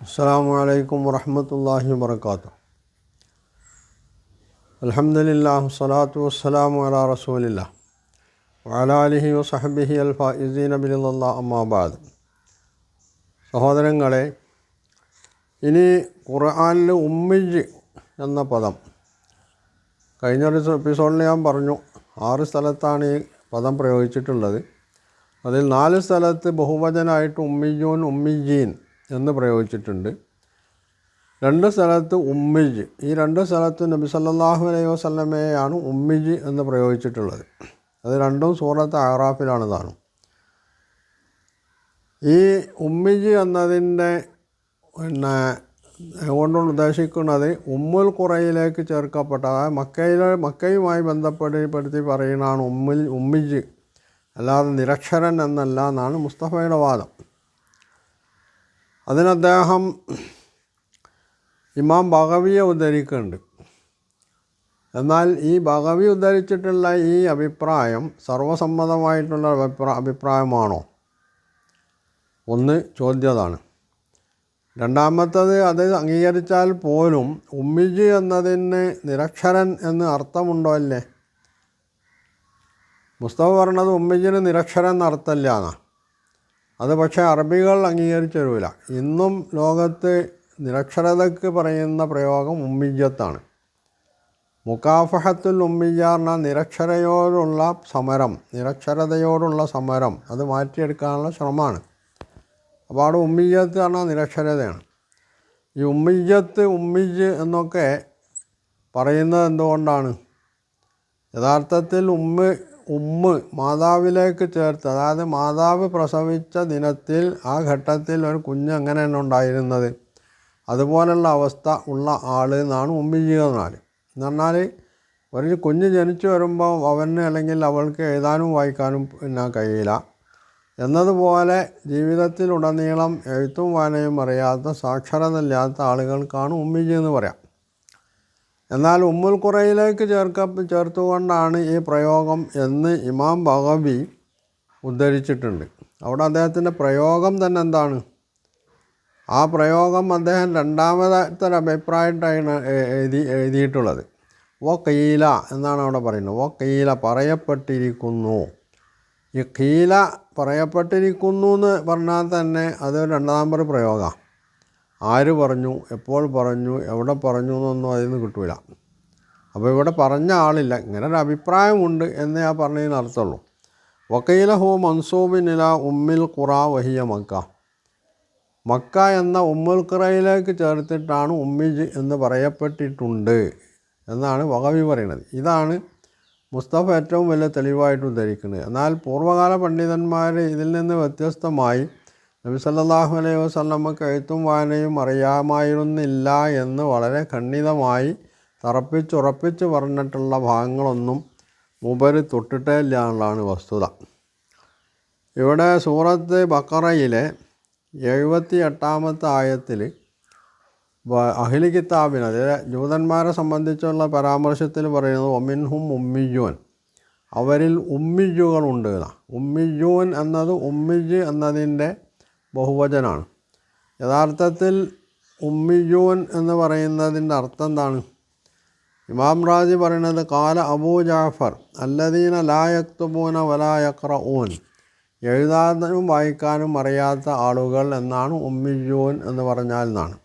السلام عليكم ورحمة الله وبركاته الحمد لله والصلاة والسلام على رسول الله وعلى آله وصحبه الفائزين برضا الله أما بعد സഹോദരങ്ങളെ ഇനി ഖുർആനിൽ ഉമ്മിജ് എന്ന പദം കഴിഞ്ഞൊരു എപ്പിസോഡിൽ ഞാൻ പറഞ്ഞു ആറ് സ്ഥലത്താണ് ഈ പദം പ്രയോഗിച്ചിട്ടുള്ളത് അതിൽ നാല് സ്ഥലത്ത് ബഹുവചനായിട്ട് ഉമ്മിജൂൻ ഉമ്മിജീൻ എന്ന് പ്രയോഗിച്ചിട്ടുണ്ട്. രണ്ട് സ്ഥലത്ത് ഉമ്മിജ്. ഈ രണ്ട് സ്ഥലത്ത് നബി സല്ലാഹു അലൈഹി വസ്ലമയാണ് ഉമ്മിജ് എന്ന് പ്രയോഗിച്ചിട്ടുള്ളത്. അത് രണ്ടും സൂറത്ത് ആറാഫിലാണ് താനും ഈ ഉമ്മിജ് എന്നതിന്റെ പിന്നെ കൊണ്ടുകൊണ്ട് ഉദ്ദേശിക്കുന്നത് ഉമ്മുൽ കുറയിലേക്ക് ചേർക്കപ്പെട്ട അതായത് മക്കയിലെ മക്കയുമായി ബന്ധപ്പെടുത്തി പറയുന്നതാണ് ഉമ്മിൽ ഉമ്മിജ്. അല്ലാതെ നിരക്ഷരൻ എന്നല്ല എന്നാണ് മുസ്തഫയുടെ വാദം. അതിന് അദ്ദേഹം ഇമാം ബഗവിയെ ഉദ്ധരിക്കുന്നുണ്ട്. എന്നാൽ ഈ ബഗവി ഉദ്ധരിച്ചിട്ടുള്ള ഈ അഭിപ്രായം സർവസമ്മതമായിട്ടുള്ള അഭിപ്രായ അഭിപ്രായമാണോ? ഒന്ന് ചോദ്യതാണ്. രണ്ടാമത്തത് അത് അംഗീകരിച്ചാൽ പോലും ഉമ്മിജ് എന്നതിന് നിരക്ഷരൻ എന്ന് അർത്ഥമുണ്ടോ അല്ലേ? മുസ്തഫ പറഞ്ഞത് ഉമ്മിജിന് നിരക്ഷരൻ എന്നർത്ഥമില്ല എന്നാണ്. അത് പക്ഷേ അറബികൾ അംഗീകരിച്ചു ഇന്നും ലോകത്ത് നിരക്ഷരതയ്ക്ക് പറയുന്ന പ്രയോഗം ഉമ്മിജത്താണ്. മുക്കാഫഹത്തുൽ ഉമ്മിജ എന്ന നിരക്ഷരയോടുള്ള സമരം നിരക്ഷരതയോടുള്ള സമരം അത് മാറ്റിയെടുക്കാനുള്ള ശ്രമമാണ്. അപ്പോൾ അവിടെ ഉമ്മിജത്ത് പറഞ്ഞാൽ നിരക്ഷരതയാണ്. ഈ ഉമ്മിജത്ത് ഉമ്മിജ് എന്നൊക്കെ പറയുന്നത് എന്തുകൊണ്ടാണ്? യഥാർത്ഥത്തിൽ ഉമ്മ ഉമ്മ് മാതാവിലേക്ക് ചേർത്ത് അതായത് മാതാവ് പ്രസവിച്ച ദിനത്തിൽ ആ ഘട്ടത്തിൽ ഒരു കുഞ്ഞ് എങ്ങനെയാണ് ഉണ്ടായിരുന്നത്? അതുപോലുള്ള അവസ്ഥ ഉള്ള ആൾ എന്നാണ് ഉമ്മിജി എന്നാൽ എന്ന് പറഞ്ഞാൽ ഒരു കുഞ്ഞ് ജനിച്ചു വരുമ്പോൾ അവന് അല്ലെങ്കിൽ അവൾക്ക് എഴുതാനും വായിക്കാനും പിന്നെ കഴിയില്ല. എന്നതുപോലെ ജീവിതത്തിലുടനീളം എഴുത്തും വായനയും അറിയാത്ത സാക്ഷരതയില്ലാത്ത ആളുകൾക്കാണ് ഉമ്മിജി എന്ന് പറയാം. എന്നാൽ ഉമ്മുൽ ഖുറയിലേക്ക് ചേർക്ക ചേർത്തുകൊണ്ടാണ് ഈ പ്രയോഗം എന്ന് ഇമാം ബഹബി ഉദ്ധരിച്ചിട്ടുണ്ട്. അവിടെ അദ്ദേഹത്തിന്റെ പ്രയോഗം തന്നെ എന്താണ്? ആ പ്രയോഗം അദ്ദേഹം രണ്ടാമത്തെ അഭിപ്രായമായിട്ടാണ് എഴുതി എഴുതിയിട്ടുള്ളത്. ഓ കീല എന്നാണ് അവിടെ പറയുന്നത്. ഓ കീല പറയപ്പെട്ടിരിക്കുന്നു. ഈ കീല പറയപ്പെട്ടിരിക്കുന്നു എന്ന് പറഞ്ഞാൽ തന്നെ അത് രണ്ടാം നമ്പർ പ്രയോഗമാണ്. ആര് പറഞ്ഞു എപ്പോൾ പറഞ്ഞു എവിടെ പറഞ്ഞു എന്നൊന്നും അതിൽ നിന്ന് കിട്ടില്ല അപ്പോൾ ഇവിടെ പറഞ്ഞ ആളില്ല. ഇങ്ങനെ ഒരു അഭിപ്രായമുണ്ട് എന്നേ ആ പറഞ്ഞതിന് അർത്ഥമുള്ളൂ. വക്കീല ഹോ മൻസൂബിനില ഉമ്മിൽ ഖുറ വഹിയ മക്ക. മക്ക എന്ന ഉമ്മുൽ ഖുറയിലേക്ക് ചേർത്തിട്ടാണ് ഉമ്മിജ് എന്ന് പറയപ്പെട്ടിട്ടുണ്ട് എന്നാണ് വകവി പറയുന്നത്. ഇതാണ് മുസ്തഫ ഏറ്റവും വലിയ തെളിവായിട്ട് ഉദ്ധരിക്കുന്നത് എന്നാൽ പൂർവകാല പണ്ഡിതന്മാർ ഇതിൽ നിന്ന് വ്യത്യസ്തമായി നബി സല്ലാഹു അലൈഹി വസ്ലമ്മക്ക് എഴുത്തും വായനയും അറിയാമായിരുന്നില്ല എന്ന് വളരെ ഖണ്ഡിതമായി തറപ്പിച്ചുറപ്പിച്ച് പറഞ്ഞിട്ടുള്ള ഭാഗങ്ങളൊന്നും മുബരി തൊട്ടിട്ടേ ഇല്ല എന്നുള്ളതാണ് വസ്തുത. ഇവിടെ സൂറത്ത് ബക്കറയിലെ എഴുപത്തി എട്ടാമത്തെ ആയത്തിൽ അഹിലി കിതാബിന് അതായത് ജൂതന്മാരെ സംബന്ധിച്ചുള്ള പരാമർശത്തിൽ പറയുന്നത് ഒമിൻഹും ഉമ്മിജുവൻ അവരിൽ ഉമ്മിജുകളുണ്ട് എന്നാണ്. ഉമ്മിജുവൻ എന്നത് ഉമ്മിജ് എന്നതിന്റെ ബഹുവചനാണ്. യഥാർത്ഥത്തിൽ ഉമ്മിജൂൻ എന്ന് പറയുന്നതിന്റെ അർത്ഥം എന്താണ്? ഇമാം റാജി പറയുന്നത് കാല അബൂ ജാഫർ അല്ലദീന ലായക്തുബൂന വലായക്ര ഊൻ എഴുതാനും വായിക്കാനും അറിയാത്ത ആളുകൾ എന്നാണ് ഉമ്മിജൂൻ എന്ന് പറഞ്ഞാൽ എന്നാണ്.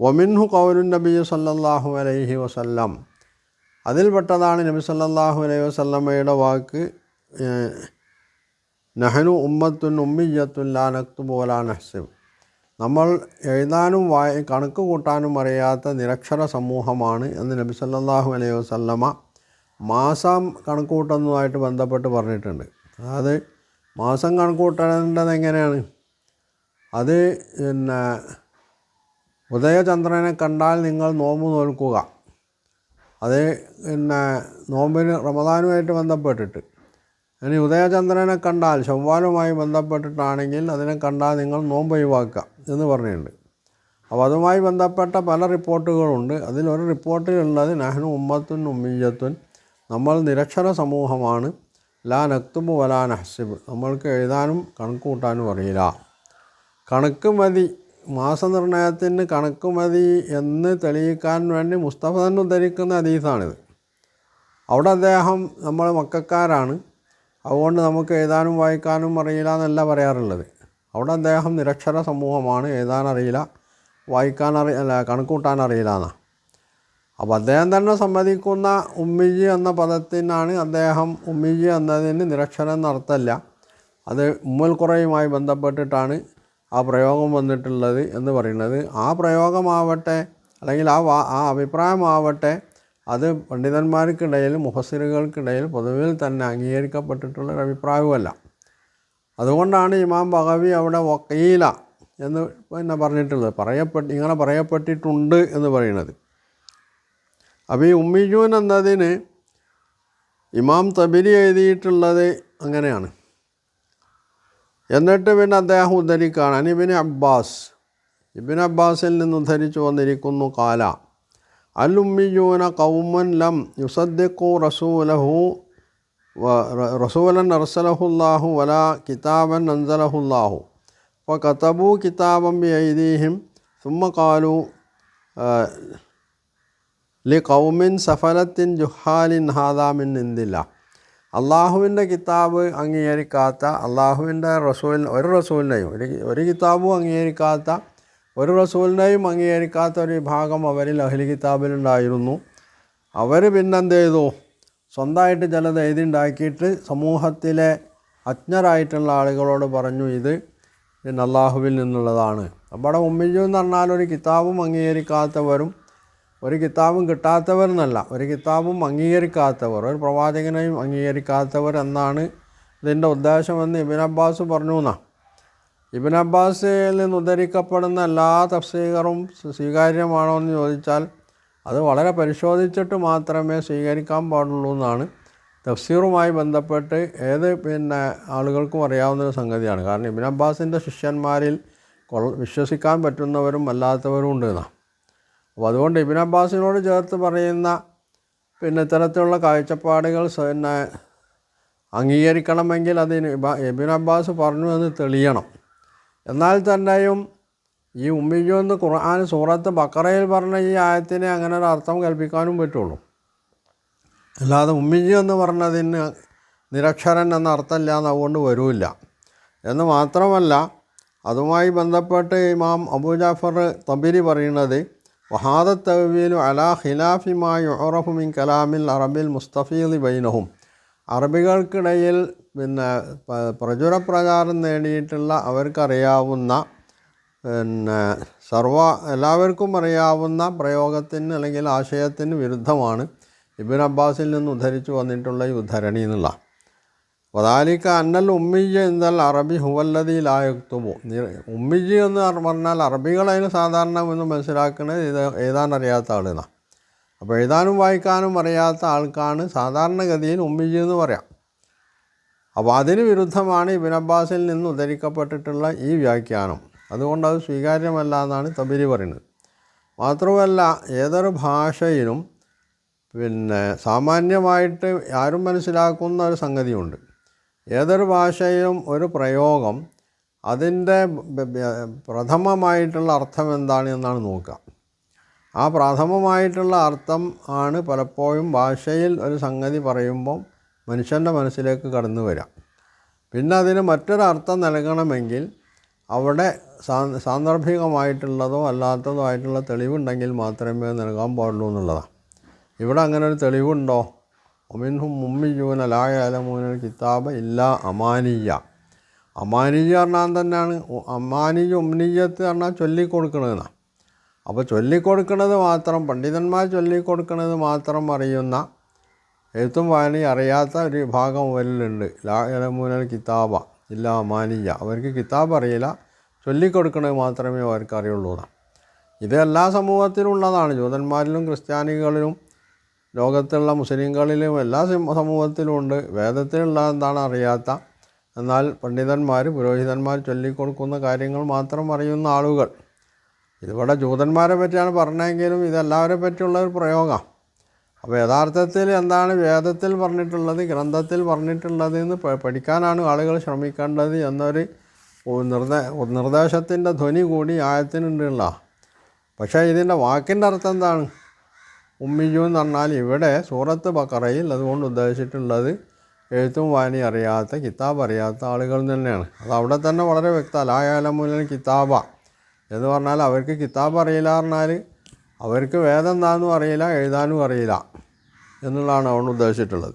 ഒമിൻഹു കൗലുൻ നബി സല്ലാഹു അലൈഹി വസല്ലം. അതിൽപ്പെട്ടതാണ് നബി സല്ലാഹു അലൈഹി വസല്ലമ്മയുടെ വാക്ക് നഹനു ഉമ്മത്തുൻ ഉമ്മിയത്തുൻ ലാ നക്തുബു വലാ നഹ്സിബ്. നമ്മൾ എഴുതാനും വായ കണക്ക് കൂട്ടാനും അറിയാത്ത നിരക്ഷര സമൂഹമാണ് എന്ന് നബി സല്ലല്ലാഹു അലൈഹി വസല്ലമ മാസം കണക്ക് കൂട്ടുന്നതുമായിട്ട് ബന്ധപ്പെട്ട് പറഞ്ഞിട്ടുണ്ട്. അതായത് മാസം കണക്ക് കൂട്ടേണ്ടത് എങ്ങനെയാണ്? അത് പിന്നെ ഉദയചന്ദ്രനെ കണ്ടാൽ നിങ്ങൾ നോമ്പ് നോൽക്കുക. അത് പിന്നെ നോമ്പിന് റമദാനുമായിട്ട് ബന്ധപ്പെട്ടിട്ട്. ഇനി ഉദയചന്ദ്രനെ കണ്ടാൽ ചൊവ്വാലുമായി ബന്ധപ്പെട്ടിട്ടാണെങ്കിൽ അതിനെ കണ്ടാൽ നിങ്ങൾ നോമ്പ് ഒഴിവാക്കുക എന്ന് പറഞ്ഞിട്ടുണ്ട്. അപ്പോൾ അതുമായി ബന്ധപ്പെട്ട പല റിപ്പോർട്ടുകളുണ്ട്. അതിലൊരു റിപ്പോർട്ടിലുള്ളത് നഹ്നു ഉമ്മത്തുൻ ഉമ്മിയത്തുൻ നമ്മൾ നിരക്ഷര സമൂഹമാണ്. ലാ നക്തുബ് വലാ നഹ്സിബ്. നമ്മൾക്ക് എഴുതാനും കണക്ക് കൂട്ടാനും അറിയില്ല. കണക്ക് മതി. മാസനിർണയത്തിന് കണക്ക് മതി എന്ന് തെളിയിക്കാൻ വേണ്ടി മുസ്തഫ തന്നെ ഉദ്ധരിക്കുന്ന അതീതാണിത് അവിടെ അദ്ദേഹം നമ്മൾ മക്കാരാണ്. അതുകൊണ്ട് നമുക്ക് എഴുതാനും വായിക്കാനും അറിയില്ല എന്നല്ല പറയാറുള്ളത്. അവിടെ അദ്ദേഹം നിരക്ഷര സമൂഹമാണ്. എഴുതാനറിയില്ല വായിക്കാൻ അറി അല്ല കണക്കൂട്ടാൻ അറിയില്ല എന്നാണ് അപ്പോൾ അദ്ദേഹം തന്നെ സമ്മതിക്കുന്ന ഉമ്മിജി എന്ന പദത്തിനാണ് അദ്ദേഹം ഉമ്മിജി എന്നതിന് നിരക്ഷരം എന്നർത്ഥമല്ല. അത് ഉമ്മൽ കുറയുമായി ബന്ധപ്പെട്ടിട്ടാണ് ആ പ്രയോഗം വന്നിട്ടുള്ളത് എന്ന് പറയുന്നത്. ആ പ്രയോഗമാവട്ടെ അല്ലെങ്കിൽ ആ ആ അഭിപ്രായമാവട്ടെ അത് പണ്ഡിതന്മാർക്കിടയിൽ മുഹസിറുകൾക്കിടയിൽ പൊതുവിൽ തന്നെ അംഗീകരിക്കപ്പെട്ടിട്ടുള്ള ഒരു അഭിപ്രായവുമല്ല അതുകൊണ്ടാണ് ഇമാം ബഹവി അവിടെ വക്കീല എന്ന് പിന്നെ പറഞ്ഞിട്ടുള്ളത്. പറയപ്പെട്ട് ഇങ്ങനെ പറയപ്പെട്ടിട്ടുണ്ട് എന്ന് പറയുന്നത്. അപ്പോൾ ഈ ഉമ്മിജൂൻ എന്നതിന് ഇമാം തബിരി എഴുതിയിട്ടുള്ളത് അങ്ങനെയാണ്. എന്നിട്ട് പിന്നെ അദ്ദേഹം ഉദ്ധരിക്കുകയാണ് അനിബിന് അബ്ബാസ് ഇബിൻ അബ്ബാസിൽ നിന്ന് ഉദ്ധരിച്ചു വന്നിരിക്കുന്നു കാല. അൽ ഉമ്മിജൂന കൗമൻ ലം യുസദ്ദിഖു റസൂലഹു റസൂലൻ അർസലഹുല്ലാഹു വല കിതാബൻ അൻസലഹുല്ലാഹു. അപ്പോൾ കത്തബു കിതാബം ബി ഐദീഹിം സുമ്മ കാലു ലി കൗമിൻ സഫലത്തിൻ ജുഹാലിൻ ഹാദാമിൻ എന്തില്ല അള്ളാഹുവിന്റെ കിതാബ് അംഗീകരിക്കാത്ത അള്ളാഹുവിന്റെ റസൂൽ ഒരു റസൂലിനെയും ഒരു ഒരു കിതാബും അംഗീകരിക്കാത്ത ഒരു റസൂലിനെയും അംഗീകരിക്കാത്ത ഒരു വിഭാഗം അവരിൽ അഹ്ലി കിതാബിലുണ്ടായിരുന്നു. അവർ പിന്നെന്ത് ചെയ്തു സ്വന്തമായിട്ട് ചിലത് എഴുതിണ്ടാക്കിയിട്ട് സമൂഹത്തിലെ അജ്ഞരായിട്ടുള്ള ആളുകളോട് പറഞ്ഞു ഇത് പിന്നെ അള്ളാഹുവിൽ നിന്നുള്ളതാണ് അവിടെ ഉമ്മിജു എന്ന് പറഞ്ഞാൽ ഒരു കിതാബും അംഗീകരിക്കാത്തവരും ഒരു കിതാബും കിട്ടാത്തവർ എന്നല്ല ഒരു കിതാബും അംഗീകരിക്കാത്തവർ ഒരു പ്രവാചകനെയും അംഗീകരിക്കാത്തവർ എന്നാണ് ഇതിന്റെ ഉദ്ദേശമെന്ന് ഇബിൻ അബ്ബാസ് പറഞ്ഞു എന്നാ. ഇബിൻ അബ്ബാസിൽ നിന്ന് ഉദ്ധരിക്കപ്പെടുന്ന എല്ലാ തഫ്സീകറും സ്വീകാര്യമാണോ എന്ന് ചോദിച്ചാൽ അത് വളരെ പരിശോധിച്ചിട്ട് മാത്രമേ സ്വീകരിക്കാൻ പാടുള്ളൂ എന്നാണ്. തഫ്സീറുമായി ബന്ധപ്പെട്ട് ഏത് പിന്നെ ആളുകൾക്കും അറിയാവുന്ന ഒരു സംഗതിയാണ്. കാരണം ഇബിൻ അബ്ബാസിന്റെ ശിഷ്യന്മാരിൽ വിശ്വസിക്കാൻ പറ്റുന്നവരും അല്ലാത്തവരും ഉണ്ട് എന്നാണ് അപ്പോൾ അതുകൊണ്ട് ഇബിൻ അബ്ബാസിനോട് ചേർത്ത് പറയുന്ന പിന്നെ ഇത്തരത്തിലുള്ള കാഴ്ചപ്പാടുകൾ പിന്നെ അംഗീകരിക്കണമെങ്കിൽ അതിന് ഇബ- ഇബിൻ അബ്ബാസ് പറഞ്ഞു എന്ന് തെളിയണം. എന്നാൽ തന്നെയും ഈ ഉമ്മിജു എന്ന് ഖുർആൻ സൂറത്ത് ബക്കറയിൽ പറഞ്ഞ ഈ ആയത്തിനെ അങ്ങനെ ഒരു അർത്ഥം കൽപ്പിക്കാനും പറ്റുള്ളൂ. അല്ലാതെ ഉമ്മിജു എന്ന് പറഞ്ഞതിന് നിരക്ഷരൻ എന്ന അർത്ഥമില്ല എന്ന് അതുകൊണ്ട് വരില്ല. എന്ന് മാത്രമല്ല അതുമായി ബന്ധപ്പെട്ട് ഇമാം അബൂജാഫർ തബിരി പറയുന്നത് വഹാദ തവീലു അലാ ഖിലാഫിമായി യുറഫു മിൻ കലാമിൽ അറബിൽ മുസ്തഫീദ് ബൈനഹും. അറബികൾക്കിടയിൽ പിന്നെ പ്രചുരപ്രചാരം പ്രചുര പ്രചാരം നേടിയിട്ടുള്ള അവർക്കറിയാവുന്ന പിന്നെ സർവ എല്ലാവർക്കും അറിയാവുന്ന പ്രയോഗത്തിന് അല്ലെങ്കിൽ ആശയത്തിന് വിരുദ്ധമാണ് ഇബിൻ അബ്ബാസിൽ നിന്ന് ഉദ്ധരിച്ചു വന്നിട്ടുള്ള ഈ ഉദ്ധരണി എന്നുള്ള. വദാലിക്ക അന്നൽ ഉമ്മിജ് എന്നാൽ അറബി ഹുവല്ലതിയിലായുക്തുമോ ഉമ്മിജ് എന്ന് പറഞ്ഞാൽ അറബികളതിന് സാധാരണ എന്ന് മനസ്സിലാക്കുന്നത് ഇത് എഴുതാൻ അറിയാത്ത ആളെന്നാണ് അപ്പോൾ എഴുതാനും വായിക്കാനും അറിയാത്ത ആൾക്കാണ് സാധാരണഗതിയിൽ ഉമ്മിജി എന്ന് പറയാം. അപ്പോൾ അതിന് വിരുദ്ധമാണ് ഇബിൻ അബ്ബാസിൽ നിന്ന് ഉദ്ധരിക്കപ്പെട്ടിട്ടുള്ള ഈ വ്യാഖ്യാനം. അതുകൊണ്ട് അത് സ്വീകാര്യമല്ല എന്നാണ് തബിരി പറയുന്നത്. മാത്രമല്ല ഏതൊരു ഭാഷയിലും പിന്നെ സാമാന്യമായിട്ട് ആരും മനസ്സിലാക്കുന്ന ഒരു സംഗതിയുണ്ട്. ഏതൊരു ഭാഷയിലും ഒരു പ്രയോഗം അതിന്റെ പ്രഥമമായിട്ടുള്ള അർത്ഥം എന്താണ് എന്നാണ് നോക്കുക. ആ പ്രാഥമമായിട്ടുള്ള അർത്ഥം ആണ് പലപ്പോഴും ഭാഷയിൽ ഒരു സംഗതി പറയുമ്പോൾ മനുഷ്യന്റെ മനസ്സിലേക്ക് കടന്നു വരിക പിന്നെ അതിന് മറ്റൊരർത്ഥം നൽകണമെങ്കിൽ അവിടെ സാന്ദർഭികമായിട്ടുള്ളതോ അല്ലാത്തതോ ആയിട്ടുള്ള തെളിവുണ്ടെങ്കിൽ മാത്രമേ നൽകാൻ പാടുള്ളൂ എന്നുള്ളതാണ്. ഇവിടെ അങ്ങനെ ഒരു തെളിവുണ്ടോ? ഒമിൻഹും മുമ്മിജൂന ലായാലമൂനൽ കിതാബ് ഇല്ല അമാനിയ. അമാനിയ പറഞ്ഞാൽ തന്നെയാണ് അമാനിയ ഉമ്നിയത്ത് പറഞ്ഞാൽ ചൊല്ലിക്കൊടുക്കണതെന്നാണ് അപ്പോൾ ചൊല്ലിക്കൊടുക്കുന്നത് മാത്രം പണ്ഡിതന്മാർ ചൊല്ലിക്കൊടുക്കുന്നത് മാത്രം അറിയുന്ന എഴുത്തും വായനയും അറിയാത്ത ഒരു വിഭാഗം വരലുണ്ട് ലായലമൂനൽ കിതാബ ഇല്ല മാനിയ അവർക്ക് കിതാബ് അറിയില്ല ചൊല്ലിക്കൊടുക്കുന്നത് മാത്രമേ അവർക്ക് അറിയുള്ളൂ ഇത് എല്ലാ സമൂഹത്തിലും ഉള്ളതാണ്. ജൂതന്മാരിലും ക്രിസ്ത്യാനികളിലും ലോകത്തുള്ള മുസ്ലിങ്ങളിലും എല്ലാ സമൂഹത്തിലും ഉണ്ട്. വേദത്തിലുള്ള എന്താണ് അറിയാത്ത എന്നാൽ പണ്ഡിതന്മാർ പുരോഹിതന്മാർ ചൊല്ലിക്കൊടുക്കുന്ന കാര്യങ്ങൾ മാത്രം അറിയുന്ന ആളുകൾ ഇതിവിടെ ജൂതന്മാരെ പറ്റിയാണ് പറഞ്ഞെങ്കിലും ഇതെല്ലാവരെ പറ്റിയുള്ള ഒരു പ്രയോഗമാണ് അപ്പോൾ യഥാർത്ഥത്തിൽ എന്താണ് വേദത്തിൽ പറഞ്ഞിട്ടുള്ളത് ഗ്രന്ഥത്തിൽ പറഞ്ഞിട്ടുള്ളത് എന്ന് പഠിക്കാനാണ് ആളുകൾ ശ്രമിക്കേണ്ടത് എന്നൊരു നിർദ്ദേ നിർദ്ദേശത്തിന്റെ ധ്വനി കൂടി ആയത്തിനുണ്ടുള്ള പക്ഷേ ഇതിന്റെ വാക്കിന്റെ അർത്ഥം എന്താണ്? ഉമ്മിജു എന്ന് പറഞ്ഞാൽ ഇവിടെ സൂറത്ത് ബക്കറയിൽ അതുകൊണ്ട് ഉദ്ദേശിച്ചിട്ടുള്ളത് എഴുത്തും വായന അറിയാത്ത കിതാബ് അറിയാത്ത ആളുകൾ തന്നെയാണ്. അത് അവിടെ തന്നെ വളരെ വ്യക്തമാണ് ലായാലമൂലൻ കിതാബ. എന്ന് പറഞ്ഞാൽ അവർക്ക് കിതാബ് അറിയില്ല പറഞ്ഞാൽ അവർക്ക് വേദം എന്താണെന്നും അറിയില്ല എഴുതാനും അറിയില്ല എന്നുള്ളതാണ് അവൻ ഉദ്ദേശിച്ചിട്ടുള്ളത്.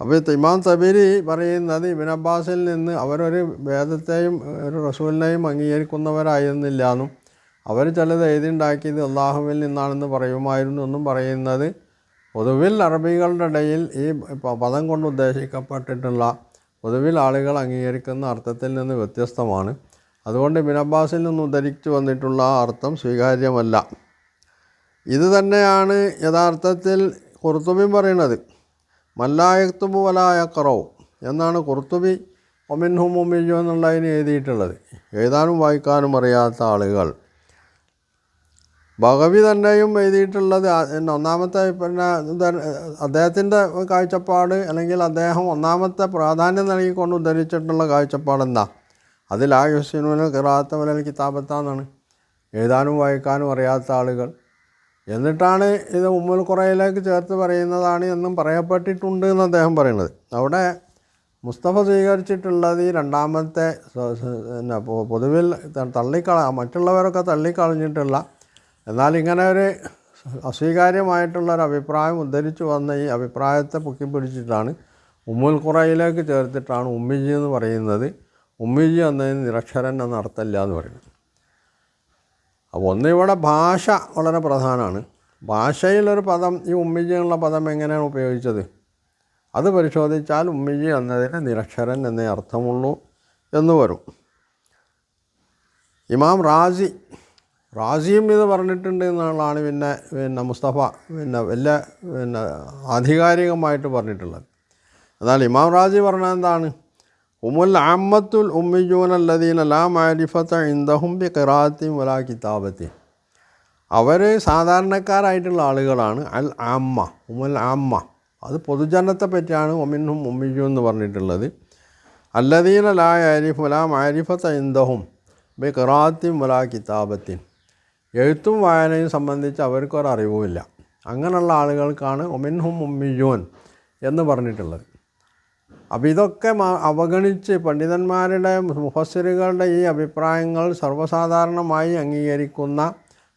അപ്പോൾ ഇമാം സബീരി പറയുന്നത് ഇബിൻ അബ്ബാസിൽ നിന്ന് അവരൊരു വേദത്തെയും ഒരു റസൂലിനെയും അംഗീകരിക്കുന്നവരായിരുന്നില്ല എന്നും അവർ ചിലത് എഴുതിണ്ടാക്കിയത് അള്ളാഹുവിൽ നിന്നാണെന്ന് പറയുമായിരുന്നു എന്നും പറയുന്നത് പൊതുവിൽ അറബികളുടെ ഇടയിൽ ഈ പദം കൊണ്ട് ഉദ്ദേശിക്കപ്പെട്ടിട്ടുള്ള പൊതുവിൽ ആളുകൾ അംഗീകരിക്കുന്ന അർത്ഥത്തിൽ നിന്ന് വ്യത്യസ്തമാണ്. അതുകൊണ്ട് മിനബാസിൽ നിന്നും ഉദ്ധരിച്ചു വന്നിട്ടുള്ള ആ അർത്ഥം സ്വീകാര്യമല്ല. ഇത് തന്നെയാണ് യഥാർത്ഥത്തിൽ കുർത്തുബി പറയുന്നത്. മല്ലായക്തുബു വലായക്കറോ എന്നാണ് കുർത്തുബി ഒമിൻഹും എന്നുള്ള എന്നുള്ളതിന് എഴുതിയിട്ടുള്ളത്. എഴുതാനും വായിക്കാനും അറിയാത്ത ആളുകൾ. ഭഗവി തന്നെയും എഴുതിയിട്ടുള്ളത് ഒന്നാമത്തെ പിന്നെ അദ്ദേഹത്തിന്റെ കാഴ്ചപ്പാട് അല്ലെങ്കിൽ അദ്ദേഹം ഒന്നാമത്തെ പ്രാധാന്യം നൽകിക്കൊണ്ട് ഉദ്ധരിച്ചിട്ടുള്ള കാഴ്ചപ്പാട് എന്താ അതിൽ ആ കിറാത്ത വലൽ കിതാബത്താന്നാണ്. എഴുതാനും വായിക്കാനും അറിയാത്ത ആളുകൾ. എന്നിട്ടാണ് ഇത് ഉമ്മുൽ കുറയിലേക്ക് ചേർത്ത് പറയുന്നതാണ് എന്നും പറയപ്പെട്ടിട്ടുണ്ട് എന്ന് അദ്ദേഹം പറയുന്നത്. അവിടെ മുസ്തഫ സ്വീകരിച്ചിട്ടുള്ളത് ഈ രണ്ടാമത്തെ പിന്നെ പൊതുവിൽ തള്ളിക്കള മറ്റുള്ളവരൊക്കെ തള്ളിക്കളഞ്ഞിട്ടുള്ള എന്നാൽ ഇങ്ങനെ ഒരു അസ്വീകാര്യമായിട്ടുള്ള ഒരു അഭിപ്രായം ഉദ്ധരിച്ചു വന്ന ഈ അഭിപ്രായത്തെ പൊക്കിപ്പിടിച്ചിട്ടാണ് ഉമ്മുൽ കുറയിലേക്ക് ചേർത്തിട്ടാണ് ഉമ്മിജി എന്ന് പറയുന്നത്. ഉമ്മിജി എന്നതിന് നിരക്ഷരൻ എന്ന അർത്ഥമില്ല എന്ന് പറയുന്നത് അപ്പോൾ ഒന്ന് ഇവിടെ ഭാഷ വളരെ പ്രധാനമാണ്. ഭാഷയിലൊരു പദം ഈ ഉമ്മിജി എന്നുള്ള പദം എങ്ങനെയാണ് ഉപയോഗിച്ചത്? അത് പരിശോധിച്ചാൽ ഉമ്മിജി എന്നതിന് നിരക്ഷരൻ എന്നേ അർത്ഥമുള്ളൂ എന്ന് വരും. ഇമാം റാസി റാസിയും ഇത് പറഞ്ഞിട്ടുണ്ട് എന്നുള്ളതാണ് പിന്നെ പിന്നെ മുസ്തഫ പിന്നെ വലിയ പിന്നെ ആധികാരികമായിട്ട് പറഞ്ഞിട്ടുള്ളത്. എന്നാൽ ഇമാം റാസി പറഞ്ഞത് എന്താണ്? ഉമുൽ അമ്മത്തുൽ ഉമ്മിജൂൻ അല്ലദീന ലാ മാരിഫത്ത ഇന്ദഹും ബി കിറാത്തിയും വലാ കിതാബത്തി അവർ സാധാരണക്കാരായിട്ടുള്ള ആളുകളാണ്. അൽ അമ്മ ഉമുൽ അമ്മ. അത് പൊതുജനത്തെ പറ്റിയാണ്. ഒമിനും ഉമ്മിജു എന്ന് പറഞ്ഞിട്ടുള്ളത്. അല്ലദീന ലാ ആരിഫ് ലാ മാരിഫത്ത ഇന്ദഹും ബി ഖിറാത്തിൻ വലാ കിതാബത്തിൻ. എഴുത്തും വായനയും സംബന്ധിച്ച് അവർക്കൊരറിവുമില്ല. അങ്ങനെയുള്ള ആളുകൾക്കാണ് ഒമിൻഹും ഉമ്മിജൂൻ എന്ന് പറഞ്ഞിട്ടുള്ളത്. അപ്പോൾ ഇതൊക്കെ അവഗണിച്ച് പണ്ഡിതന്മാരുടെ മുഫസ്സിറുകളുടെ ഈ അഭിപ്രായങ്ങൾ സർവസാധാരണമായി അംഗീകരിക്കുന്ന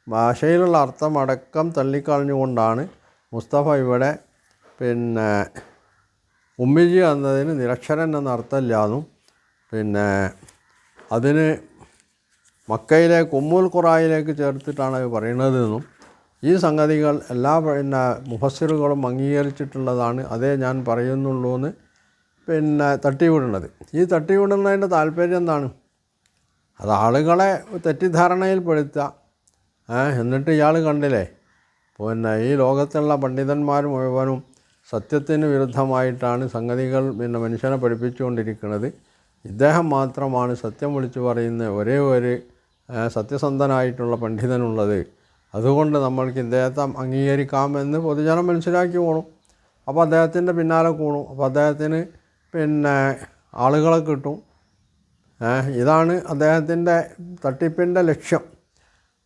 ഭാഷയിലുള്ള അർത്ഥമടക്കം തള്ളിക്കളഞ്ഞുകൊണ്ടാണ് മുസ്തഫ ഇവിടെ പിന്നെ ഉമ്മിജി എന്നതിന് നിരക്ഷരൻ എന്ന അർത്ഥമില്ലാന്നും പിന്നെ അതിന് മക്കയിലെ ഉമ്മുൽ ഖുറായിലേക്ക് ചേർത്തിട്ടാണ് അത് പറയുന്നതെന്നും ഈ സംഗതികൾ എല്ലാ പിന്നെ മുഫസ്സിറുകളും അംഗീകരിച്ചിട്ടുള്ളതാണ്. അതേ ഞാൻ പറയുന്നുള്ളൂ എന്ന് പിന്നെ തട്ടിവിടുന്നത്. ഈ തട്ടിവിടുന്നതിന്റെ താല്പര്യം എന്താണ്? അത് ആളുകളെ തെറ്റിദ്ധാരണയിൽപ്പെടുത്തുക എന്നിട്ട് ഇയാൾ കണ്ടില്ലേ? പിന്നെ ഈ ലോകത്തുള്ള പണ്ഡിതന്മാർ മുഴുവനും സത്യത്തിന് വിരുദ്ധമായിട്ടാണ് സംഗതികൾ പിന്നെ മനുഷ്യനെ പഠിപ്പിച്ചുകൊണ്ടിരിക്കുന്നത്. ഇദ്ദേഹം മാത്രമാണ് സത്യം വിളിച്ചു പറയുന്ന ഒരേ ഒരു സത്യസന്ധനായിട്ടുള്ള പണ്ഡിതനുള്ളത്. അതുകൊണ്ട് നമ്മൾക്ക് ഇദ്ദേഹത്തെ അംഗീകരിക്കാമെന്ന് പൊതുജനം മനസ്സിലാക്കി പോകണം അപ്പോൾ അദ്ദേഹത്തിന്റെ പിന്നാലെ കൂണു. അപ്പോൾ അദ്ദേഹത്തിന് പിന്നെ ആളുകളെ കിട്ടും. ഇതാണ് അദ്ദേഹത്തിന്റെ തട്ടിപ്പിന്റെ ലക്ഷ്യം.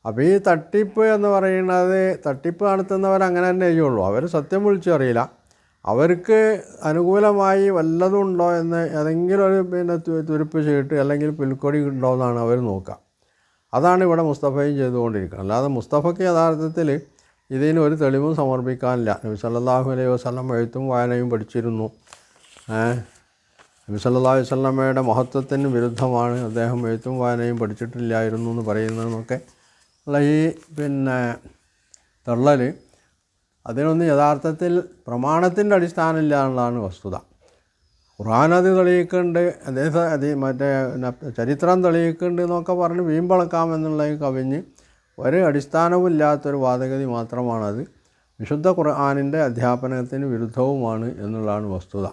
അപ്പോൾ ഈ തട്ടിപ്പ് എന്ന് പറയുന്നത് തട്ടിപ്പ് നടത്തുന്നവർ അങ്ങനെ തന്നെ ചെയ്യുള്ളൂ. അവർ സത്യം വിളിച്ചറിയില്ല അവർക്ക് അനുകൂലമായി വല്ലതും ഉണ്ടോ എന്ന് ഏതെങ്കിലും ഒരു പിന്നെ തുരുപ്പ് ചെയ്തിട്ട് അല്ലെങ്കിൽ പുൽക്കൊടി ഉണ്ടോ എന്നാണ് അവർ നോക്കുക. അതാണ് ഇവിടെ മുസ്തഫയും ചെയ്തുകൊണ്ടിരിക്കുന്നത്. അല്ലാതെ മുസ്തഫയ്ക്ക് യഥാർത്ഥത്തിൽ ഇതിന് ഒരു തെളിവും സമർപ്പിക്കാനില്ല. നബി സല്ലല്ലാഹു അലൈഹി വസല്ലം എഴുത്തും വായനയും പഠിച്ചിരുന്നു. ഏഹ് നബി സല്ലല്ലാഹു അലൈഹി വസല്ലമയുടെ മഹത്വത്തിന് വിരുദ്ധമാണ് അദ്ദേഹം എഴുത്തും വായനയും പഠിച്ചിട്ടില്ലായിരുന്നു എന്ന് പറയുന്നതെന്നൊക്കെ ഉള്ള ഈ പിന്നെ തള്ളൽ അതിനൊന്നും യഥാർത്ഥത്തിൽ പ്രമാണത്തിന്റെ അടിസ്ഥാനമില്ല എന്നുള്ളതാണ് വസ്തുത. ഖുർആൻ അത് തെളിയിക്കുന്നുണ്ട് അദ്ദേഹം അത് മറ്റേ ചരിത്രം തെളിയിക്കുന്നുണ്ട് എന്നൊക്കെ പറഞ്ഞ് വീമ്പളക്കാം കവിഞ്ഞ് ഒരു അടിസ്ഥാനവുമില്ലാത്തൊരു വാദഗതി മാത്രമാണത്. വിശുദ്ധ ഖുർആാനിന്റെ അധ്യാപനത്തിന് വിരുദ്ധവുമാണ് എന്നുള്ളതാണ് വസ്തുത.